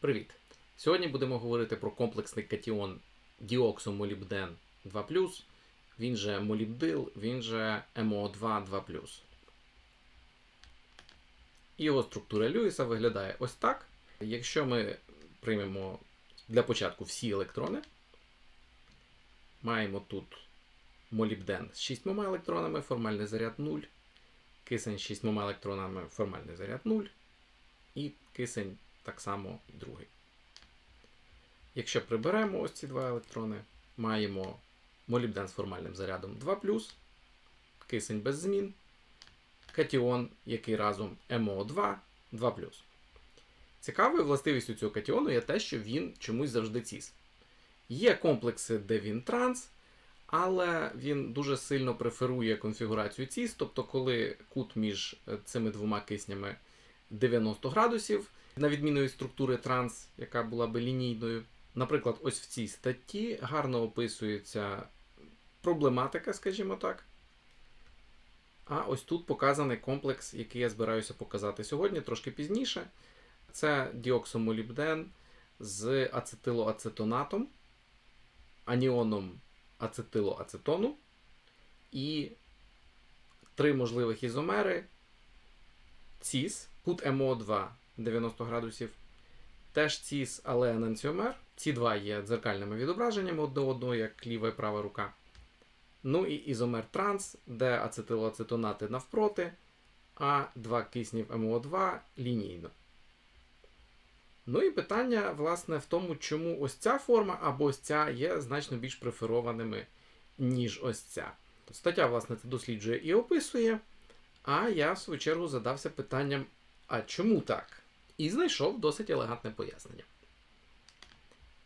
Привіт! Сьогодні будемо говорити про комплексний катіон діоксомолібден 2 він же молібдил, він же МО2 2 Його структура Льюіса виглядає ось так. Якщо ми приймемо для початку всі електрони, маємо тут молібден з 6 електронами, формальний заряд 0, кисень з 6 електронами, формальний заряд 0, і кисень так само і другий. Якщо приберемо ось ці два електрони, маємо молібден з формальним зарядом 2, кисень без змін, катіон, який разом МО2 2 Цікавою властивістю цього катіону є те, що він чомусь завжди ціс. Є комплекси, де він транс, але він дуже сильно преферує конфігурацію ЦІС, тобто, коли кут між цими двома киснями 90 градусів, на відміну від структури транс, яка була би лінійною. Наприклад, ось в цій статті гарно описується проблематика, скажімо так. А ось тут показаний комплекс, який я збираюся показати сьогодні, трошки пізніше. Це діоксомолібден з ацетилоацетонатом, аніоном ацетилоацетону і три можливих ізомери ЦІС, кут МО2 90 градусів, теж ЦІС, але енанціомер. Ці два є дзеркальними відображеннями одне одного, як ліва і права рука. Ну і ізомер транс, де ацетилоацетонати навпроти, а два киснів МО2 лінійно. Ну і питання, власне, в тому, чому ось ця форма або ось ця є значно більш преферованими, ніж ось ця. Стаття, власне, це досліджує і описує. А я, в свою чергу, задався питанням: а чому так? І знайшов досить елегантне пояснення.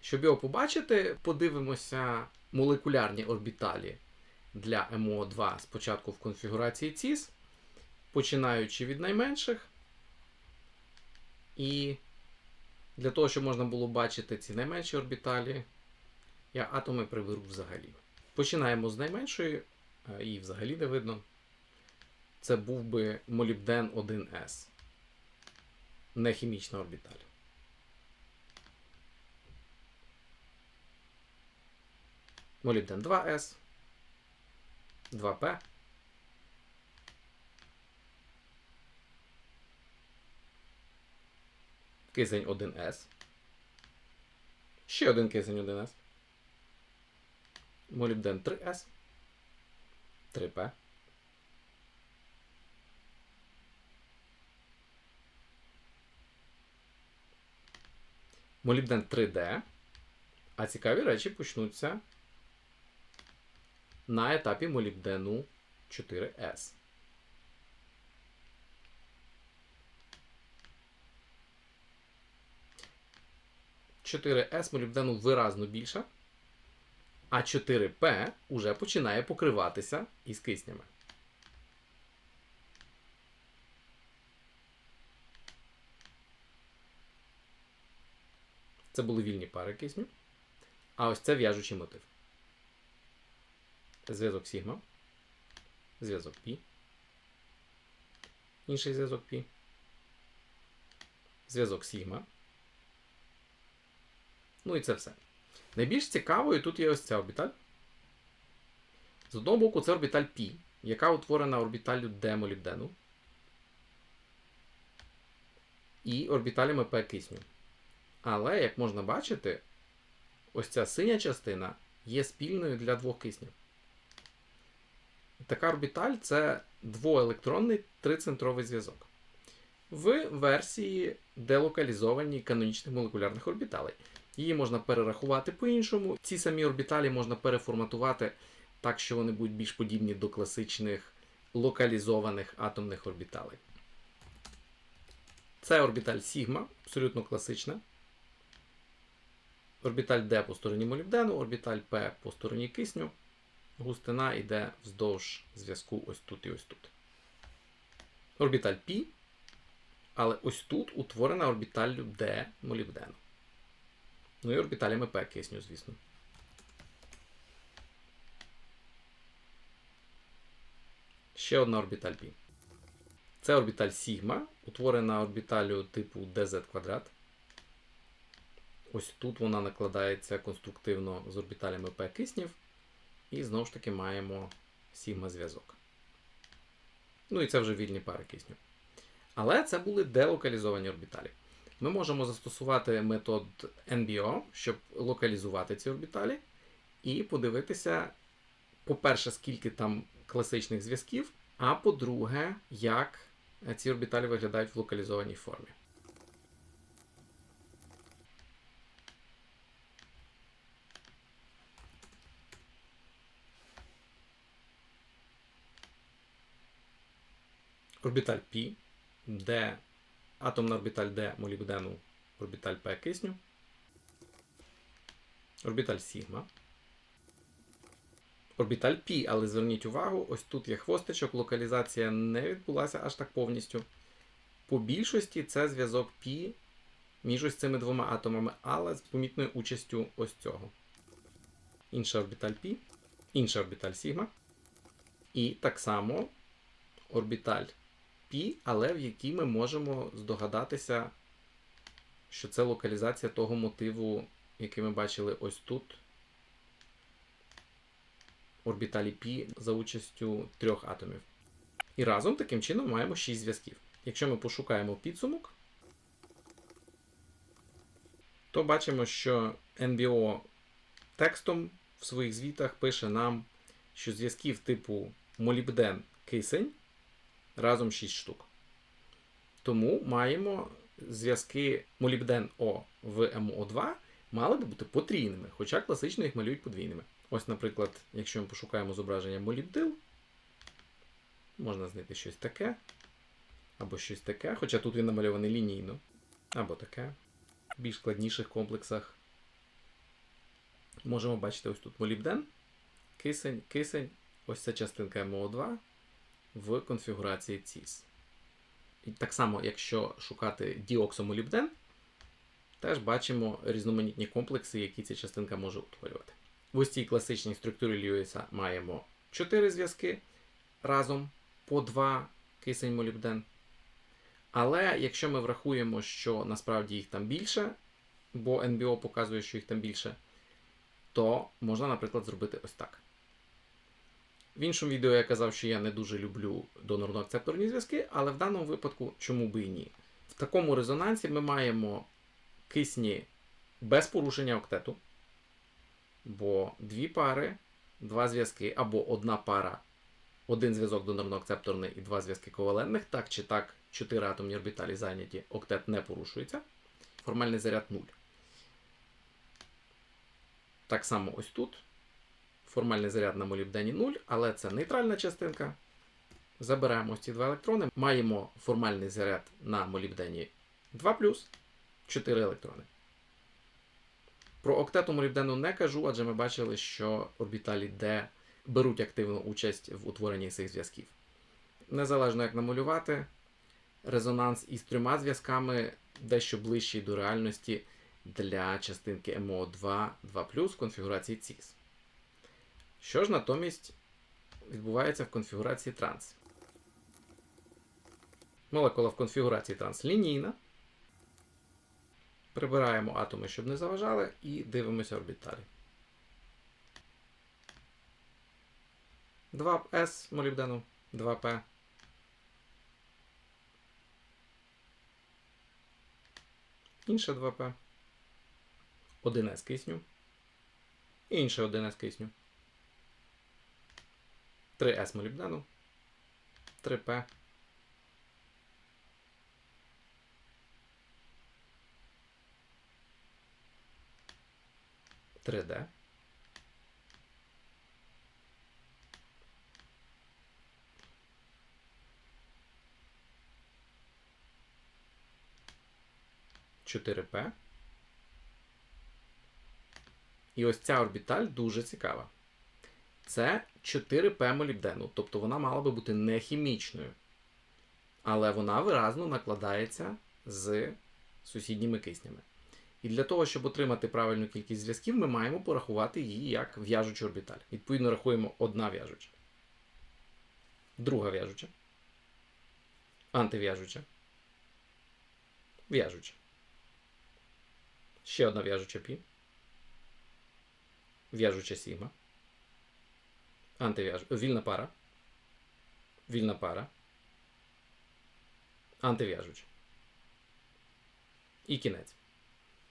Щоб його побачити, подивимося молекулярні орбіталі для МО2 спочатку в конфігурації ЦІС, починаючи від найменших. І для того, щоб можна було бачити ці найменші орбіталі, я атоми приберу взагалі. Починаємо з найменшої, її взагалі не видно. Це був би молібден 1С. Не хімічна орбіталь. Молібден 2С, 2П. Кисень 1С. Ще один кисень 1С. Молібден 3С. 3П. Молібден 3D. А цікаві речі почнуться на етапі молібдену 4С. Чотири С молібдену виразно більша, а 4П уже починає покриватися із киснями. Це були вільні пари кисню. А ось це в'яжучий мотив. Зв'язок Сігма. Зв'язок Пі. Інший зв'язок Пі. Зв'язок Сігма. Ну і це все. Найбільш цікавою тут є ось ця орбіталь. З одного боку, це орбіталь Пі, яка утворена орбіталлю Д молібдену. І орбіталями П кисню. Але, як можна бачити, ось ця синя частина є спільною для двох киснів. Така орбіталь це двоелектронний трицентровий зв'язок. В версії делокалізованій канонічних молекулярних орбіталей. Її можна перерахувати по-іншому. Ці самі орбіталі можна переформатувати так, що вони будуть більш подібні до класичних локалізованих атомних орбіталей. Це орбіталь Сігма, абсолютно класична. Орбіталь D по стороні молібдену, орбіталь P по стороні кисню. Густина йде вздовж зв'язку ось тут і ось тут. Орбіталь P, але ось тут утворена орбіталлю D молібдену. Ну і орбіталями P кисню, звісно. Ще одна орбіталь P. Це орбіталь Сігма, утворена орбіталю типу dz квадрат. Ось тут вона накладається конструктивно з орбіталями P киснів. І знову ж таки маємо сігма зв'язок. Ну і це вже вільні пари кисню. Але це були делокалізовані орбіталі. Ми можемо застосувати метод NBO, щоб локалізувати ці орбіталі, і подивитися, по-перше, скільки там класичних зв'язків, а по-друге, як ці орбіталі виглядають в локалізованій формі. Орбіталь π, де атомна орбіталь D молібдену, орбіталь P кисню, орбіталь сігма. Орбіталь π, але зверніть увагу, ось тут є хвостичок, локалізація не відбулася аж так повністю. По більшості це зв'язок π між ось цими двома атомами, але з помітною участю ось цього. Інша орбіталь π, інша орбіталь сігма. І так само орбіталь π, але в якій ми можемо здогадатися, що це локалізація того мотиву, який ми бачили ось тут. Орбіталі π за участю трьох атомів. І разом таким чином маємо 6 зв'язків. Якщо ми пошукаємо підсумок, то бачимо, що NBO текстом в своїх звітах пише нам, що зв'язків типу молібден кисень разом 6 штук. Тому маємо зв'язки молібден О в МО2 мали би бути потрійними, хоча класично їх малюють подвійними. Ось, наприклад, якщо ми пошукаємо зображення молібдил, можна знайти щось таке, або щось таке, хоча тут він намальований лінійно, або таке. В більш складніших комплексах можемо бачити ось тут молібден, кисень, кисень, ось ця частинка МО2 в конфігурації CIS. І так само, якщо шукати діоксомолібден, теж бачимо різноманітні комплекси, які ця частинка може утворювати. В ось цій класичній структурі Льюіса маємо 4 зв'язки разом по 2 кисень молібден. Але якщо ми врахуємо, що насправді їх там більше, бо NBO показує, що їх там більше, то можна, наприклад, зробити ось так. В іншому відео я казав, що я не дуже люблю донорно-акцепторні зв'язки, але в даному випадку чому би і ні. В такому резонансі ми маємо кисні без порушення октету, бо дві пари, два зв'язки, або одна пара, один зв'язок донорно-акцепторний і два зв'язки ковалентних, так чи так, чотири атомні орбіталі зайняті, октет не порушується. Формальний заряд 0. Так само ось тут. Формальний заряд на молібдені 0, але це нейтральна частинка. Забираємо ось ці два електрони. Маємо формальний заряд на молібдені 2 4 електрони. Про октету молібдену не кажу, адже ми бачили, що орбіталі D беруть активну участь в утворенні цих зв'язків. Незалежно як намалювати, резонанс із трьома зв'язками дещо ближчий до реальності для частинки МО2 2 в конфігурації CIS. Що ж натомість відбувається в конфігурації транс? Молекула в конфігурації транс лінійна. Прибираємо атоми, щоб не заважали, і дивимося орбіталі. 2С молібдену, 2П. Інше 2П. 1С кисню. Інше 1С кисню. 3С молібдену. 3П. 3D. Чотири П. І ось ця орбіталь дуже цікава. Це 4П молібдену, тобто вона мала би бути не хімічною. Але вона виразно накладається з сусідніми киснями. І для того, щоб отримати правильну кількість зв'язків, ми маємо порахувати її як в'яжучу орбіталь. Відповідно, рахуємо одна в'яжуча, друга в'яжуча, антив'яжуча, в'яжуча. Ще одна в'яжуча пі. В'яжуча сігма. Антив'яж... Вільна пара. Вільна пара. Антив'яжуча. І кінець.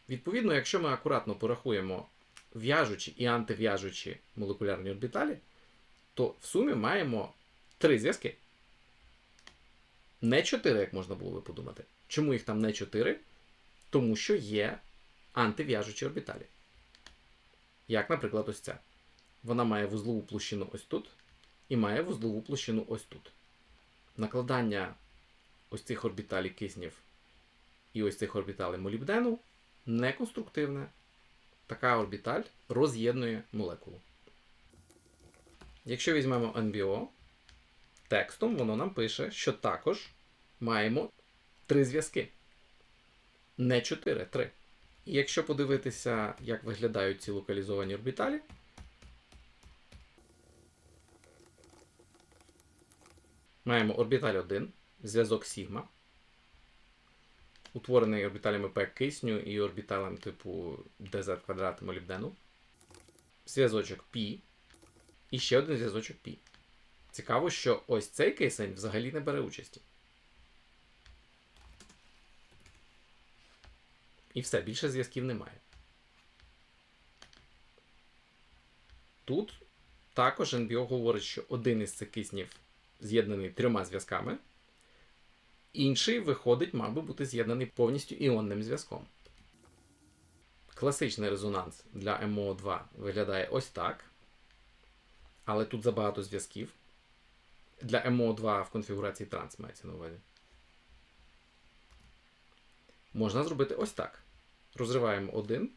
Відповідно, якщо ми акуратно порахуємо в'яжучі і антив'яжучі молекулярні орбіталі, то в сумі маємо три зв'язки. Не чотири, як можна було би подумати. Чому їх там не чотири? Тому що є антив'яжучі орбіталі. Як, наприклад, ось ця. Вона має вузлову площину ось тут і має вузлову площину ось тут. Накладання ось цих орбіталей киснів і ось цих орбіталей молібдену неконструктивне. Така орбіталь роз'єднує молекулу. Якщо візьмемо NBO, текстом воно нам пише, що також маємо три зв'язки. Не чотири, три. І якщо подивитися, як виглядають ці локалізовані орбіталі, маємо орбіталь 1, зв'язок сігма, утворений орбіталями P кисню і орбіталем типу dz квадрат молібдену, зв'язочок π і ще один зв'язочок π. Цікаво, що ось цей кисень взагалі не бере участі. І все, більше зв'язків немає. Тут також НБО говорить, що один із цих киснів з'єднаний трьома зв'язками, інший виходить, мав би бути з'єднаний повністю іонним зв'язком. Класичний резонанс для МО2 виглядає ось так. Але тут забагато зв'язків. Для МО2 в конфігурації транс мається на увазі. Можна зробити ось так. Розриваємо один.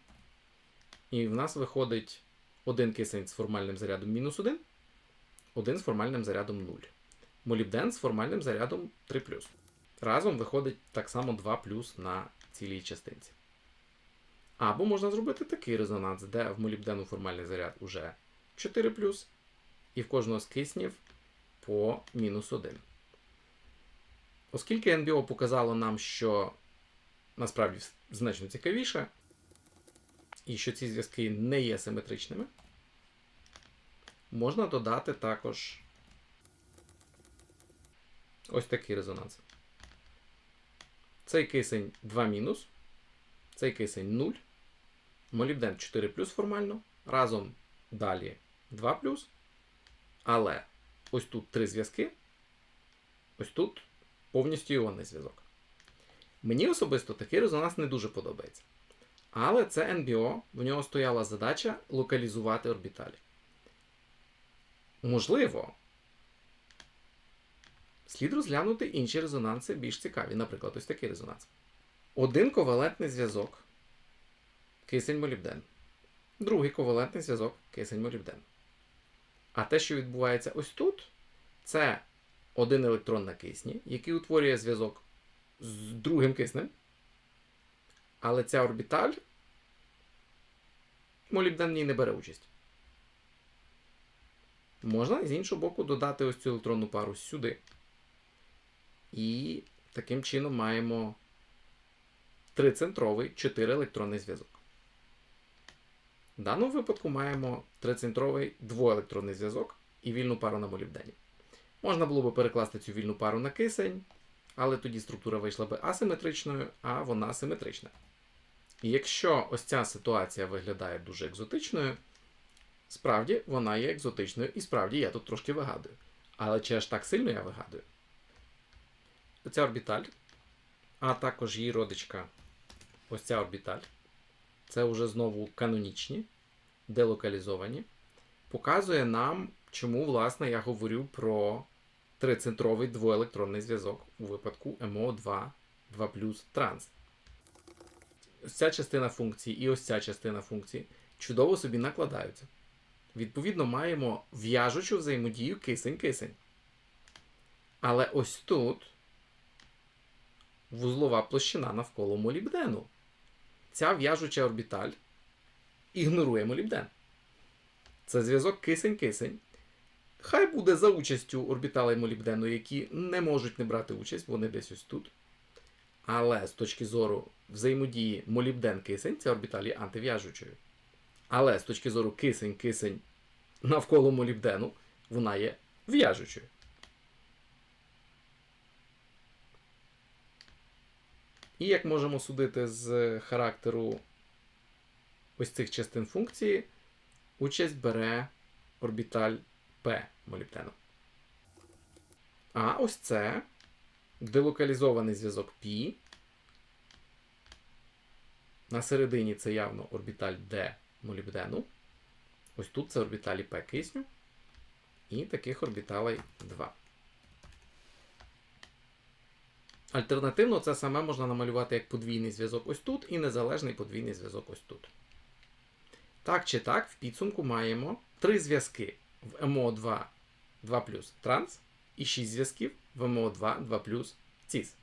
І в нас виходить один кисень з формальним зарядом мінус 1, один з формальним зарядом 0. Молібден з формальним зарядом 3. Разом виходить так само 2 на цілій частинці. Або можна зробити такий резонанс, де в молібдену формальний заряд уже 4 і в кожного з киснів по мінус 1. Оскільки НБО показало нам, що насправді значно цікавіше, і що ці зв'язки не є симетричними, можна додати також ось такий резонанс. Цей кисень 2 мінус, цей кисень 0, молібден 4 плюс формально, разом далі 2 плюс, але ось тут три зв'язки, ось тут повністю іонний зв'язок. Мені особисто такий резонанс не дуже подобається. Але це НБО, в нього стояла задача локалізувати орбіталі. Можливо, слід розглянути інші резонанси більш цікаві, наприклад, ось такий резонанс. Один ковалентний зв'язок кисень молібден. Другий ковалентний зв'язок кисень молібден. А те, що відбувається ось тут, це один електрон на кисні, який утворює зв'язок з другим киснем. Але ця орбіталь молібден в ній не бере участь. Можна з іншого боку додати ось цю електронну пару сюди. І таким чином маємо трицентровий 4 електронний зв'язок. В даному випадку маємо трицентровий двоелектронний зв'язок і вільну пару на молібдені. Можна було би перекласти цю вільну пару на кисень, але тоді структура вийшла би асиметричною, а вона симетрична. І якщо ось ця ситуація виглядає дуже екзотичною, справді вона є екзотичною, і справді я тут трошки вигадую. Але чи аж так сильно я вигадую? Ця орбіталь, а також її родичка, ось ця орбіталь. Це вже знову канонічні, делокалізовані. Показує нам, чому, власне, я говорю про трицентровий двоелектронний зв'язок у випадку МО2 2 транс. Ось ця частина функції і ось ця частина функції чудово собі накладаються. Відповідно, маємо в'яжучу взаємодію кисень-кисень. Але ось тут вузлова площина навколо молібдену. Ця в'яжуча орбіталь ігнорує молібден. Це зв'язок кисень-кисень. Хай буде за участю орбіталей молібдену, які не можуть не брати участь, вони десь ось тут. Але з точки зору взаємодії молібден-кисень, це орбіталі антив'яжучою. Але з точки зору кисень-кисень навколо молібдену, вона є в'яжучою. І як можемо судити з характеру ось цих частин функції, участь бере орбіталь P молібдену. А ось це делокалізований зв'язок π. На середині це явно орбіталь D молібдену. Ось тут це орбіталі P кисню. І таких орбіталей 2. Альтернативно, це саме можна намалювати як подвійний зв'язок ось тут і незалежний подвійний зв'язок ось тут. Так чи так, в підсумку маємо три зв'язки в МО2 2 транс і 6 зв'язків в МО2 2 ЦІС.